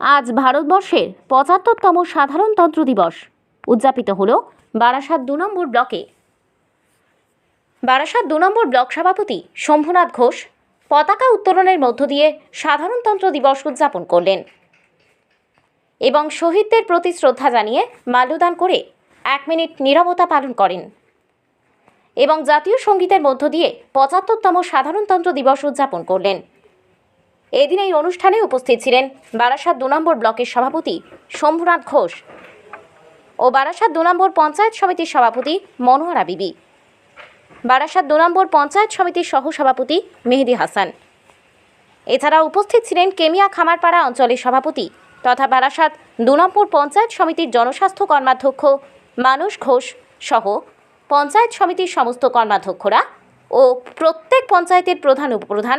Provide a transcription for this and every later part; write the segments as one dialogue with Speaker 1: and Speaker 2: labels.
Speaker 1: আজ ভারতবর্ষের পঁচাত্তরতম সাধারণতন্ত্র দিবস। উদযাপিত হল বারাসাত দু নম্বর ব্লকে। বারাসাত দু নম্বর ব্লক সভাপতি শম্ভুনাথ ঘোষ পতাকা উত্তোলনের মধ্য দিয়ে সাধারণতন্ত্র দিবস উদযাপন করলেন এবং শহীদদের প্রতি শ্রদ্ধা জানিয়ে মাল্যদান করে এক মিনিট নীরবতা পালন করেন এবং জাতীয় সঙ্গীতের মধ্য দিয়ে পঁচাত্তরতম সাধারণতন্ত্র দিবস উদযাপন করলেন। এদিন এই অনুষ্ঠানে উপস্থিত ছিলেন বারাসাত দু নম্বর ব্লকের সভাপতি শম্ভুনাথ ঘোষ ও বারাসাত দু নম্বর পঞ্চায়েত সমিতির সভাপতি মনোয়ারা বিবি, বারাসাত দু নম্বর পঞ্চায়েত সমিতির সহসভাপতি মেহেদি হাসান। এছাড়া উপস্থিত ছিলেন কেমিয়া খামারপাড়া অঞ্চলের সভাপতি তথা বারাসাত দু নম্বর পঞ্চায়েত সমিতির জনস্বাস্থ্য কর্মাধ্যক্ষ মানস ঘোষ সহ পঞ্চায়েত সমিতির সমস্ত কর্মাধ্যক্ষরা ও প্রত্যেক পঞ্চায়েতের প্রধান, উপপ্রধান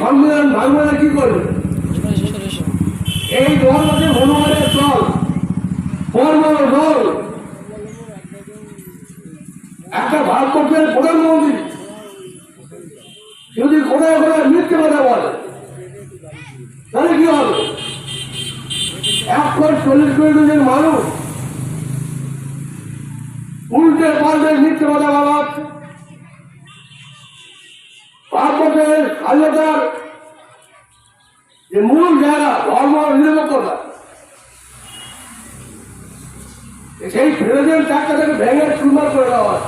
Speaker 2: সংবিধান ভাঙবে না, কি করবে? এই ধর্মকে হনুমানের দল বর্মর দল। একটা ভারতবর্ষের প্রধানমন্ত্রী, যদি কোথায় কোথায় মিথ্যে কথা বলে, তাহলে কি হবে? এক কোটি চল্লিশ কোটি জন মানুষ উল্টে পাল্টে মিথ্যে কথা বলা হচ্ছে ভারতবর্ষের স্বাধীনতার যে মূল জায়গা ধর্ম নিরপেক্ষতা সেই ফেরোজের চাকটা থেকে ভেঙে চুরমার করে দেওয়া হয়।